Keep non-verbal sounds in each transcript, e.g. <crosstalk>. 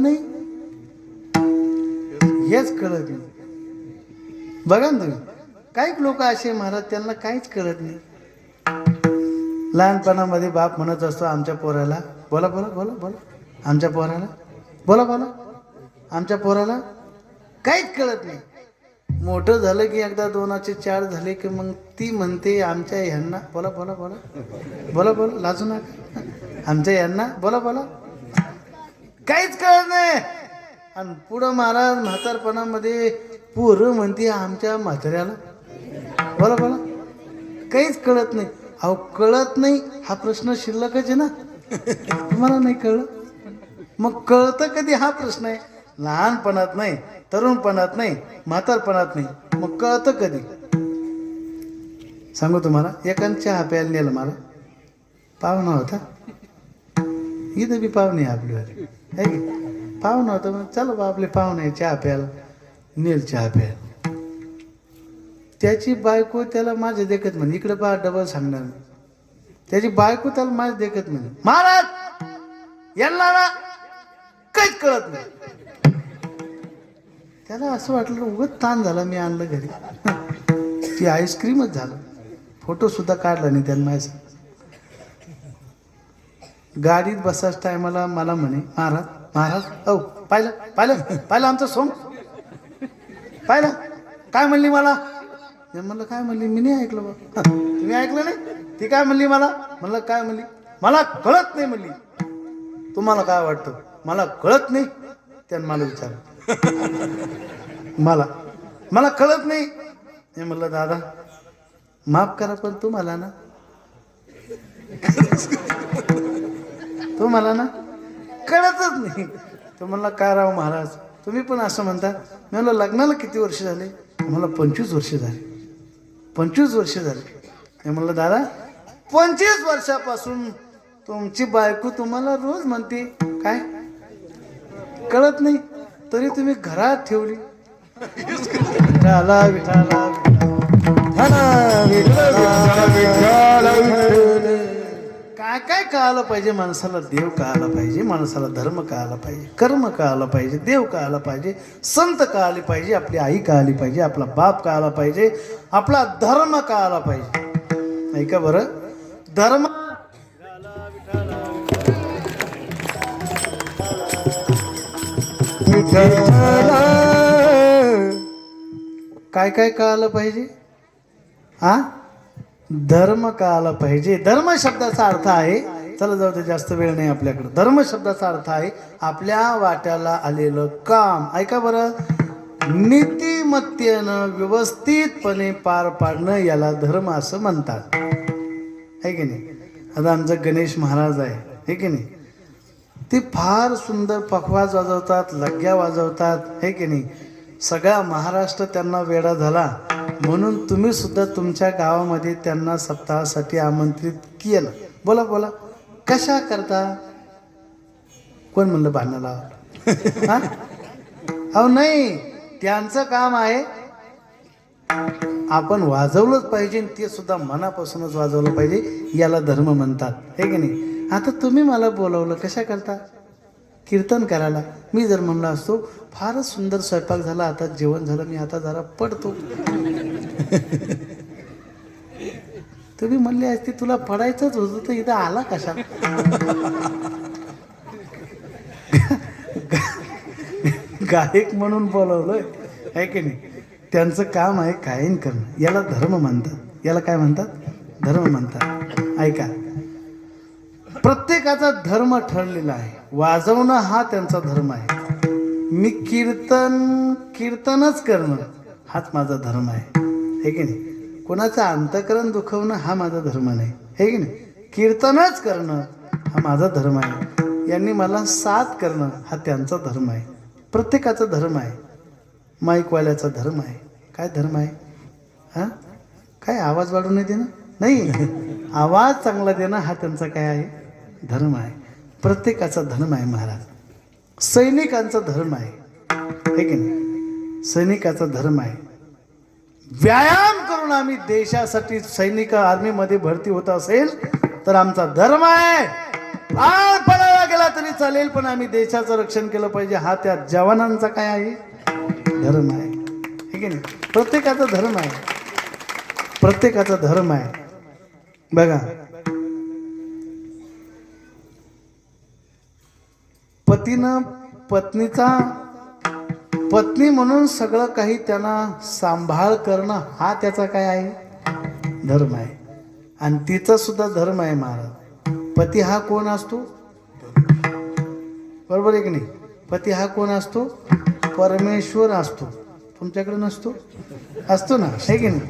नाही. हेच कळत नाही. बघा ना तुम्ही. काही लोक असे महाराज त्यांना काहीच कळत नाही. लहानपणामध्ये बाप म्हणत असतो आमच्या पोराला बोला बोला बोला बोला. आमच्या पोराला बोला बोला. आमच्या पोराला काहीच कळत नाही. मोठं झालं की एकदा दोनाचे चार झाले की मग ती म्हणते आमच्या ह्यांना बोला बोला बोला. बोला बोला. लाजू नका. आमच्या यांना बोला बोला. काहीच कळत नाही. आणि पुढं महाराज म्हातारपणामध्ये पोरं म्हणते आमच्या म्हाताऱ्याला. बोला बोला. काहीच कळत नाही. अहो कळत नाही हा प्रश्न शिल्लकच आहे ना. तुम्हाला नाही कळलं? मग कळतं कधी हा प्रश्न आहे? लहानपणात नाही तरुणपणात नाही म्हातारपणात नाही. मग कळतं कधी? सांगू तुम्हाला एकानं चहा प्यायला नेलं मला. पाहुणा होता. इथं बी पाहुणे आपली आपल्यावर है की पाहुणा होता मग चला बा आपले पाहुणे चहा प्यायला. नेल चहा प्यायला. त्याची बायको त्याला माझे देखत म्हणे इकडे पहा डबल सांगणार. त्याची बायको त्याला माझे देखत म्हणे महाराज यांना ना काहीच कळत नाही. त्याला असं वाटलं उगत ताण झाला मी आणलं घरी. <laughs> ती आईस्क्रीमच झालं. फोटो सुद्धा काढला नाही त्यांना माझ्या गाडीत बसाच टायमाला मला म्हणे महाराज महाराज औ पाहिलं पाहिलं पाहिलं आमचं सोम पाहिलं? काय म्हणली मला? म्हणलं काय म्हणली? मी नाही ऐकलं बा. तुम्ही ऐकलं नाही? ती काय म्हणली मला? म्हणलं काय म्हणली? मला कळत नाही म्हणली. तुम्हाला काय वाटतं? मला कळत नाही. त्यानं मला विचारलं. <laughs> मला मला कळत नाही. मी म्हणलं दादा माफ करा पण तुम्हाला ना तो मला ना कळतच नाही तो म्हणला काय राव महाराज तुम्ही पण असं म्हणता मी म्हणलं लग्नाला किती वर्ष झाले मला पंचवीस वर्ष झाले पंचवीस वर्ष झाले हे म्हणलं दादा पंचवीस वर्षापासून तुमची बायको तुम्हाला रोज म्हणते काय कळत नाही तरी तुम्ही घरात ठेवली विठाला विठाला काय काय कळालं पाहिजे माणसाला? देव कळाला पाहिजे माणसाला धर्म कळाला पाहिजे कर्म कळायला पाहिजे देव कळाला पाहिजे संत कळाली पाहिजे आपली आई कळाली पाहिजे आपला बाप कळाला पाहिजे आपला धर्म कळाला पाहिजे. ऐका बरं? धर्म काय काय कळालं पाहिजे? हा धर्म कळाला पाहिजे. धर्म शब्दाचा अर्थ आहे चला जाऊ दे जास्त वेळ नाही आपल्याकडे. धर्म शब्दाचा अर्थ आहे आपल्या वाट्याला आलेलं काम. ऐका बरं. नीतिमत्तेनं व्यवस्थितपणे पार पाडणं याला धर्म असं म्हणतात. आहे की नाही? आता आमचं गणेश महाराज आहे हे की नाही? ते फार सुंदर पखवाज वाजवतात लग्या वाजवतात हे की नाही? सगळा महाराष्ट्र त्यांना वेडा झाला. म्हणून तुम्ही सुद्धा तुमच्या गावामध्ये त्यांना सप्ताहासाठी आमंत्रित केलं. बोला बोला. कशा करता? कोण म्हणलं भांडणाला अहो नाही. त्यांचं काम आहे. आपण वाजवलंच पाहिजे आणि ते सुद्धा मनापासूनच वाजवलं पाहिजे. याला धर्म म्हणतात. हे की नाही? आता तुम्ही मला बोलवलं. कशा करता? कीर्तन करायला. मी जर म्हणलो असतो फारच सुंदर स्वयंपाक झाला. आता जेवण झालं मी आता जरा पडतो. <laughs> तुम्ही म्हणले असते तुला पडायचंच होतं तर इथं आला कशा <laughs> गायक म्हणून बोलवलंय आहे की नाही? त्यांचं काम आहे गायन करणं. याला धर्म म्हणतात. याला काय म्हणतात? धर्म म्हणतात. ऐका. प्रत्येकाचा धर्म ठरलेला आहे. वाजवणं हा त्यांचा धर्म आहे. मी कीर्तन कीर्तनच करणं हाच माझा धर्म आहे. हे की नाही? कोणाचं अंतकरण दुखवणं हा माझा धर्म नाही. हे की नाही? कीर्तनच करणं हा माझा धर्म आहे. यांनी मला साथ करणं हा त्यांचा धर्म आहे. प्रत्येकाचा धर्म आहे. माईकवाल्याचा धर्म आहे. काय धर्म आहे? हां? काय आवाज वाढू नाही देणं? नाही. आवाज चांगला देणं हा त्यांचा काय आहे? धर्म आहे. प्रत्येकाचा धर्म आहे महाराज. सैनिकांचा धर्म आहे. हे की नाही? सैनिकाचा धर्म आहे. व्यायाम करून आम्ही देशासाठी सैनिक आर्मीमध्ये भरती होत असेल तर आमचा धर्म आहे. पार पडायला गेला तरी चालेल पण आम्ही देशाचं रक्षण केलं पाहिजे. हा त्या जवानांचा काय आहे? धर्म आहे. ठीक आहे ना प्रत्येकाचा धर्म आहे. प्रत्येकाचा धर्म आहे. बघा. पतीनं पत्नीचा पत्नी म्हणून सगळं काही त्यांना सांभाळ करणं हा त्याचा काय आहे? धर्म आहे. आणि तिचा सुद्धा धर्म आहे महाराज. पती हा कोण असतो? बरोबर आहे की नाही? पती हा कोण असतो? परमेश्वर असतो. तुमच्याकडे नसतो? असतो ना? आहे की नाही?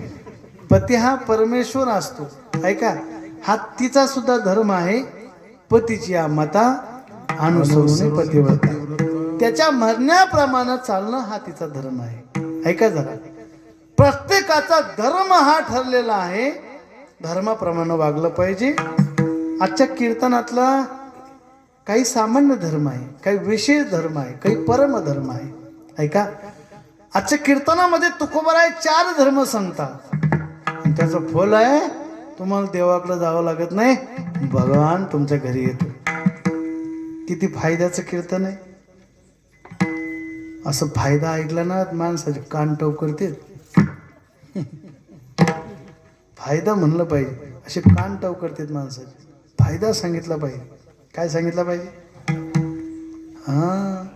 पती हा परमेश्वर असतो. ऐका हा तिचा सुद्धा धर्म आहे. पतीची या मता अनुसरून पतीवर त्याच्या म्हणण्याप्रमाणे चालणं हा तिचा धर्म आहे. ऐका जरा. प्रत्येकाचा धर्म हा ठरलेला आहे. धर्माप्रमाणे वागलं पाहिजे. आजच्या कीर्तनातला काही सामान्य धर्म आहे काही विशेष धर्म आहे काही परम धर्म आहे. ऐका. आजच्या कीर्तनामध्ये तुकोबराय चार धर्म सांगतात. आणि त्याचं फल आहे तुम्हाला देवाकडे जावं लागत नाही. भगवान तुमच्या घरी येतो. किती फायद्याचं कीर्तन आहे. असं फायदा ऐकला ना माणसाचे कान टव करते फायदा म्हणलं पाहिजे. असे कान टव करतात माणसाचे. फायदा सांगितला पाहिजे. काय सांगितलं पाहिजे? हां.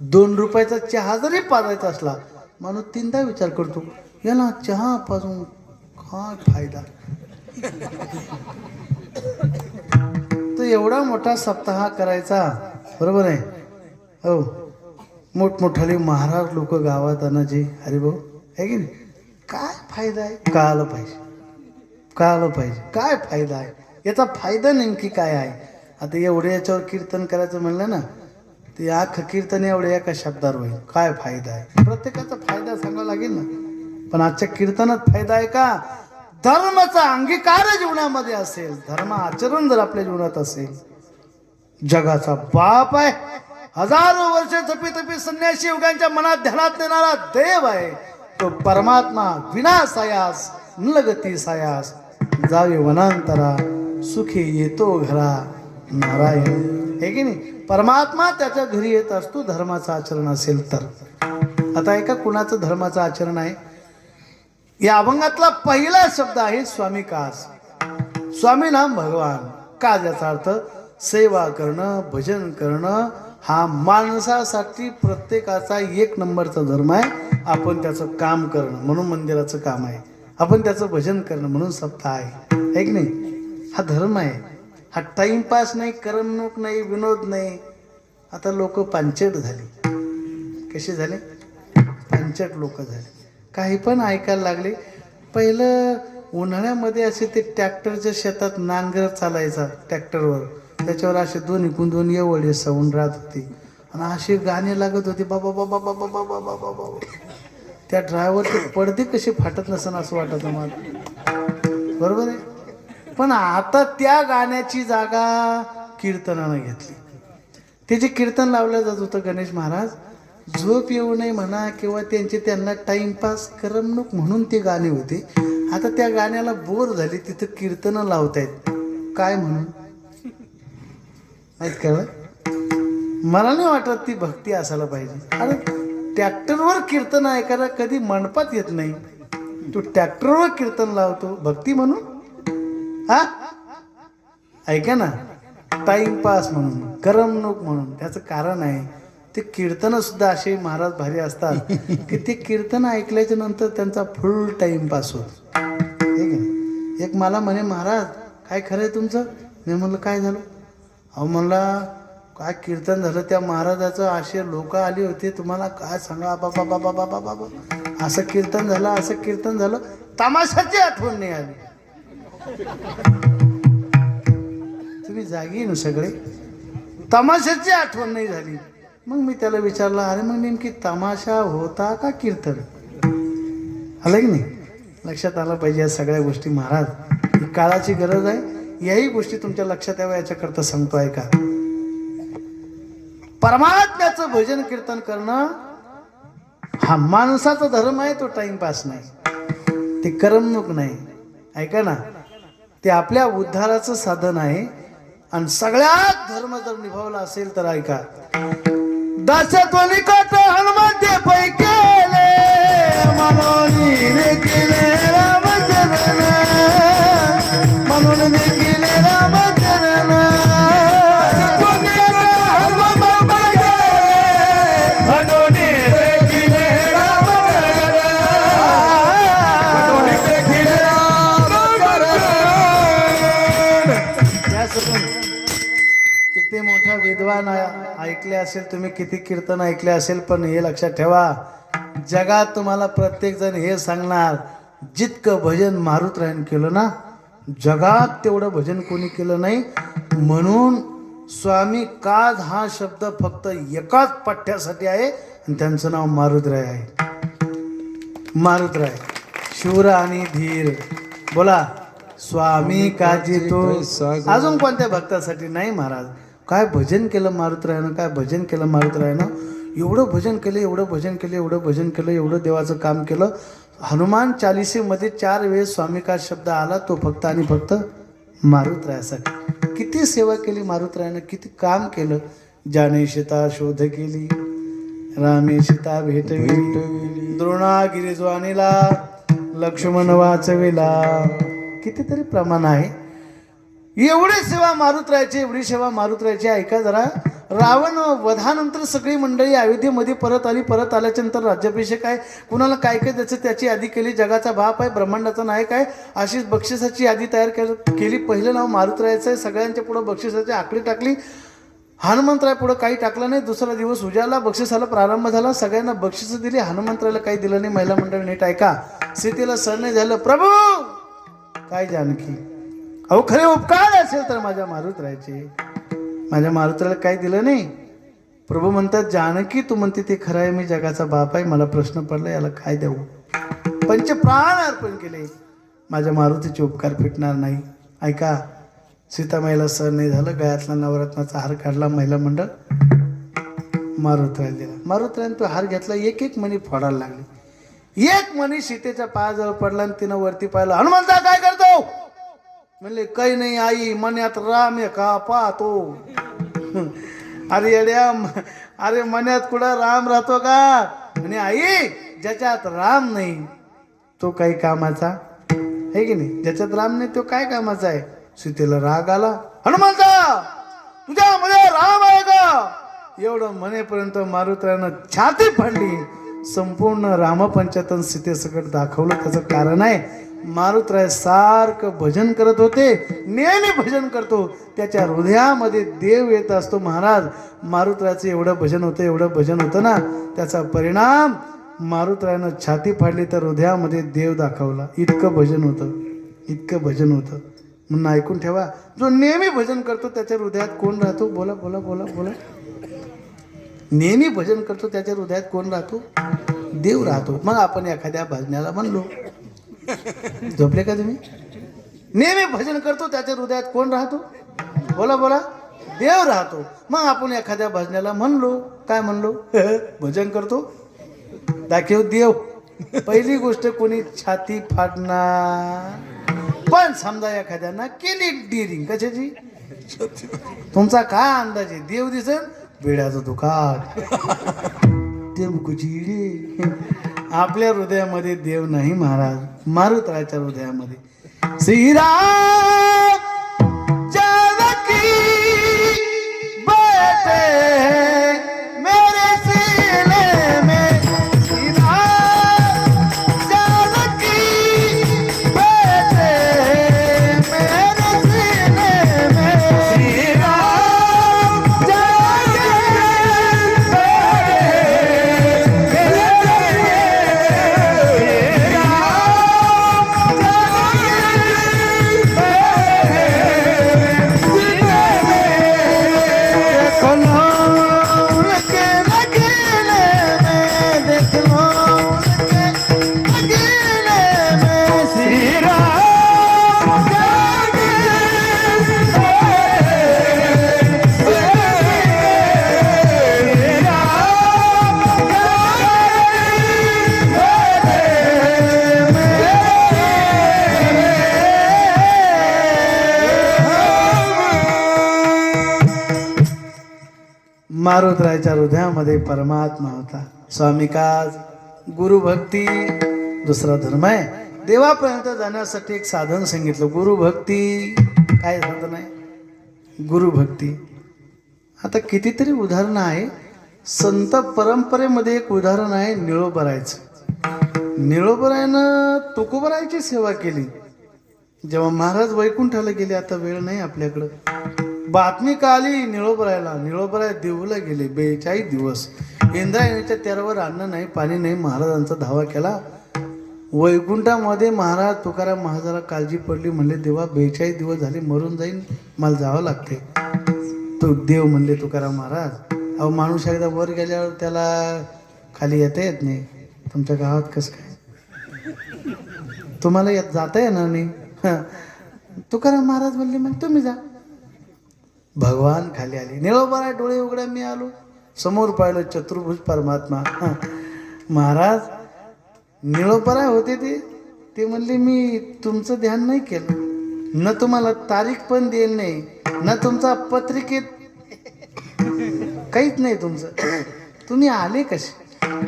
दोन रुपयाचा चहा जरी पाजायचा असला माणूस तीनदा विचार करतो याला चहा पाजून काय फायदा? तर एवढा मोठा सप्ताह करायचा बरोबर आहे? हो. मोठमोठाले महाराज लोक गावात आणायचे अरे भाऊ आहे की नाही? काय फायदा आहे? कळालं पाहिजे. कळालं पाहिजे. काय फायदा आहे? याचा फायदा नेमकी काय आहे? आता एवढे याच्यावर कीर्तन करायचं म्हणलं ना ते आख कीर्तन एवढे एका शब्दावर होईल. काय फायदा आहे? प्रत्येकाचा फायदा सांगावा लागेल ना. पण आजच्या कीर्तनात फायदा आहे का? धर्माचा अंगीकार जीवनामध्ये असेल. धर्म आचरण जर आपल्या जीवनात असेल जगाचा बाप आहे. हजारो वर्ष तपी तपी संन्यासी युगांच्या मनात ध्यानात देणारा देव आहे. तो परमात्मा विनासायास नलगती सायास. जावे वनांतरा सुखी येतो घरा. नारायण. हे की नाही? परमात्मा त्याच्या घरी येत असतो धर्माचं आचरण असेल तर. आता ऐका कुणाचं धर्माचं आचरण आहे? या अभंगातला पहिला शब्द आहे स्वामी कास. स्वामी नाम भगवान. काज याचा अर्थ सेवा करणं भजन करणं हा माणसासाठी प्रत्येकाचा एक नंबरचा धर्म आहे. आपण त्याचं काम करणं म्हणून मंदिराचं काम आहे. आपण त्याचं भजन करणं म्हणून सप्ताह आहे. है की नाही? हा धर्म आहे. हा टाइमपास नाही करमणूक नाही विनोद नाही. आता लोक पांचट झाली. कसे झाले? पांचट लोक झाले. काही पण ऐकायला लागले. पहिलं उन्हाळ्यामध्ये असे ते ट्रॅक्टरच्या शेतात नांगर चालायचा ट्रॅक्टरवर. त्याच्यावर असे दोन इकून दोन एवढे सवून राहत होते. आणि असे गाणे लागत होते बाबा बाबा बाबा बाबा बाबा बाबा त्या ड्रायव्हरचे पडदे कसे फाटत नसन असं वाटत मला. बरोबर आहे? पण आता त्या गाण्याची जागा कीर्तनानं घेतली. ते जे कीर्तन लावलं जात होतं गणेश महाराज झोप येऊ नये म्हणा किंवा त्यांचे त्यांना टाइमपास करमणूक म्हणून ते गाणे होते. आता त्या गाण्याला बोर झाली तिथं कीर्तनं लावतायत. काय म्हणून? माहीत कळलं मला नाही वाटत ती भक्ती असायला पाहिजे. अरे ट्रॅक्टरवर कीर्तन ऐकायला कधी मंडपात येत नाही. तू ट्रॅक्टरवर कीर्तन लावतो भक्ती म्हणून? हा? ऐका ना. टाइमपास म्हणून करमणूक म्हणून त्याचं कारण आहे ते कीर्तन सुद्धा असे महाराज भारी असतात की ते कीर्तन ऐकल्याच्या नंतर त्यांचा फुल टाइमपास होतो. एक मला म्हणे महाराज काय खरं आहे तुमचं? मी म्हणलं काय झालं? अहो म्हणला काय कीर्तन झालं? त्या महाराजाचं असे लोक आली होती. तुम्हाला काय सांगा? बाबा बाबा बाबा बाबा असं कीर्तन झालं असं कीर्तन झालं. तमाशाची आठवण नाही आली. तुम्ही जागी ना सगळे? तमाशाची आठवण नाही झाली. मग मी त्याला विचारलं अरे मग नेमकी तमाशा होता का कीर्तन? आलं की नाही? लक्षात आलं पाहिजे या सगळ्या गोष्टी महाराज. ही काळाची गरज आहे. याही गोष्टी तुमच्या लक्षात याव्या याच्याकरता सांगतो आहे का परमात्म्याचं भजन कीर्तन करणं हा माणसाचा धर्म आहे तो टाइमपास नाही. ते करमणूक नाही. ऐका ना. ते आपल्या उद्धाराचं साधन आहे. आणि सगळ्यात धर्म जर निभावला असेल तर ऐका. दासत्वनी कट हनुमते पैकेले मनोनी केले विद्वान ऐकले असेल तुम्ही किती कीर्तन ऐकले असेल पण हे लक्षात ठेवा जगात तुम्हाला प्रत्येक जण हे सांगणार जितकं भजन मारुतरायन केलं ना जगात तेवढं भजन कोणी केलं नाही. म्हणून स्वामी काज हा शब्द फक्त एकाच पठ्ठ्यासाठी आहे आणि त्यांचं नाव मारुतराय आहे. मारुतराय शूर आणि धीर. बोला स्वामी काजी तो. अजून कोणत्या भक्तासाठी? नाही महाराज. काय भजन केलं मारुतरायानं काय भजन केलं मारुतरायानं एवढं भजन केलं एवढं भजन केलं एवढं भजन केलं एवढं देवाचं काम केलं. हनुमान चालिसेमध्ये चार वेळेस स्वामी का शब्द आला तो फक्त आणि फक्त मारुतरायासाठी किती सेवा केली मारुतरायानं किती काम केलं? जाने सीता शोध केली रामे सीता भेटविली द्रोणागिरी ज्वानीला लक्ष्मण वाचविला. कितीतरी प्रमाण आहे. एवढी सेवा मारुतरायाची एवढी सेवा मारुतरायाची ऐका जरा. रावण वधानंतर सगळी मंडळी अयोध्येमध्ये परत आली. परत आल्याच्यानंतर राज्याभिषेक आहे. कुणाला काय काय त्याचं त्याची यादी केली. जगाचा बाप आहे ब्रह्मांडाचा नायक आहे. अशीच बक्षिसाची यादी तयार केली. पहिलं नाव मारुतरायाचं आहे. सगळ्यांच्या पुढं बक्षिसाची आकडी टाकली. हनुमंतराय पुढं काही टाकलं नाही. दुसरा दिवस उजाला. बक्षिसाला प्रारंभ झाला. सगळ्यांना बक्षिसं दिली. हनुमंतरायला काही दिलं नाही. महिला मंडळ नीट ऐका. सीतेला सण नाही झालं. प्रभू! काय जानकी? अहो खरे उपकार असेल तर माझ्या मारुतरायचे माझ्या मारुतराला काही दिलं नाही. प्रभू म्हणतात जानकी तू म्हणते ते खरं आहे मी जगाचा बाप आहे मला प्रश्न पडला याला काय देऊ? पंचप्राण अर्पण केले. माझ्या मारुतीचे उपकार फिटणार नाही. ऐका सीतामाईला सहन नाही झालं गळ्यातला नवरत्नाचा हार काढला महिला मंडळ. मारुतरायला दिला. मारुतरायने तो हार घेतला एक एक मणी फोडायला लागली. एक मणी सीतेच्या पायाजवळ पडला आणि तिनं वरती पाहिलं हनुमंता काय करतो? म्हणले काही नाही आई मन्यात राम आहे का पाहतो. अरे येड्या अरे मन्यात कुठं राम राहतो का? म्हणे आई ज्याच्यात राम नाही तो काही कामाचा आहे की नाही? ज्याच्यात राम नाही तो काय कामाचा आहे? सीतेला राग आला हनुमंता तुझ्यामध्ये राम आहे का? एवढं म्हणेपर्यंत मारुत्रानं छाती फाडली. संपूर्ण रामपंचायतन सीतेसकट दाखवलं त्याचं कारण आहे. मारुतराय सारखं भजन करत होते. नेहमी भजन करतो. त्याच्या हृदयामध्ये देव येत असतो महाराज. मारुतरायचं एवढं भजन होतं एवढं भजन होतं ना. त्याचा परिणाम मारुतरायानं छाती फाडली तर हृदयामध्ये देव दाखवला. इतकं भजन होतं. इतकं भजन होतं. म्हणून ऐकून ठेवा. जो नेहमी भजन करतो त्याच्या हृदयात कोण राहतो? बोला बोला बोला बोला. नेहमी भजन करतो त्याच्या हृदयात कोण राहतो? देव राहतो. मग आपण एखाद्या भजनाला म्हणलो. झोपले का तुम्ही? नेहमी भजन करतो त्याच्या हृदयात कोण राहतो? बोला बोला. देव राहतो. मग आपण एखाद्या भजनाला म्हणलो काय म्हणलो? <laughs> भजन करतो. दाखव देव. पहिली गोष्ट कोणी छाती फाटणार. पण समजा एखाद्यानं केली डिरिंग कशाची? तुमचा काय अंदाज आहे? देव दिसन वेड्याचं दुकान टेमकुची <laughs> आपल्या हृदयामध्ये देव नाही महाराज. मारुतराच्या हृदयामध्ये. श्रीराम! मारुतरायच्या हृदयामध्ये परमात्मा होता. स्वामी काज गुरुभक्ती दुसरा धर्म आहे. देवापर्यंत जाण्यासाठी एक साधन सांगितलं गुरुभक्ती काय साधन आहे? गुरुभक्ती आता कितीतरी उदाहरणं आहे. संत परंपरेमध्ये एक उदाहरण आहे निळोबरायचं. निळोबरायनं तुकोबरायची सेवा केली. जेव्हा महाराज वैकुंठाला गेले आता वेळ नाही आपल्याकडं. बातमी का आली निळोबरायला. निळोबराय देऊला गेले बेचाळीस दिवस. इंद्रायणीच्या तेरावर अन्न नाही पाणी नाही महाराजांचा धावा केला. वैकुंठामध्ये महाराज तुकाराम महाराजाला काळजी पडली म्हणले देवा बेचाळीस दिवस झाले मरून जाईन मला जावं लागते. तो देव म्हणले तुकाराम महाराज अहो माणूस एकदा वर गेल्यावर त्याला खाली येता येत नाही. तुमच्या गावात कसं काय? तुम्हाला येत जाता येणार नाही. तुकाराम महाराज म्हणले मग तुम्ही जा. भगवान खाली आले. निळोबरा डोळे उघड्या मी आलो. समोर पाहिलं चतुर्भुज परमात्मा. महाराज निळोपराय होते ते. ते म्हणले मी तुमचं ध्यान नाही केलं. न तुम्हाला तारीख पण देईल नाही. न तुमचा पत्रिकेत काहीच नाही तुमचं. तुम्ही आले कसे?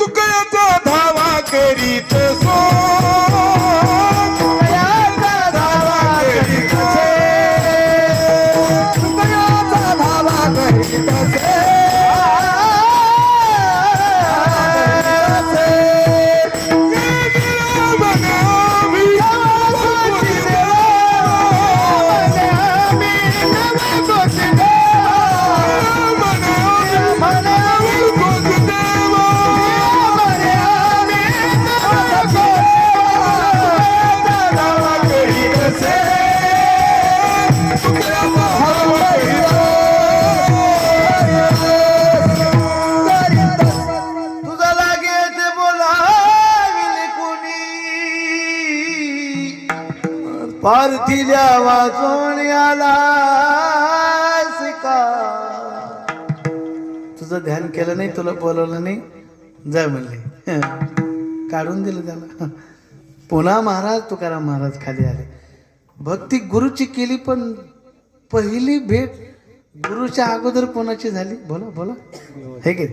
तुकड्याचा धावा करीत सो पार्थिल्या वाचून आला तुझं ध्यान केलं नाही तुला बोलवलं नाही? जा म्हणले. काढून दिलं त्याला. पुन्हा महाराज तुकाराम महाराज खाली आले. भक्ती गुरुची केली पण पहिली भेट गुरुच्या अगोदर कोणाची झाली? बोला बोला. हे की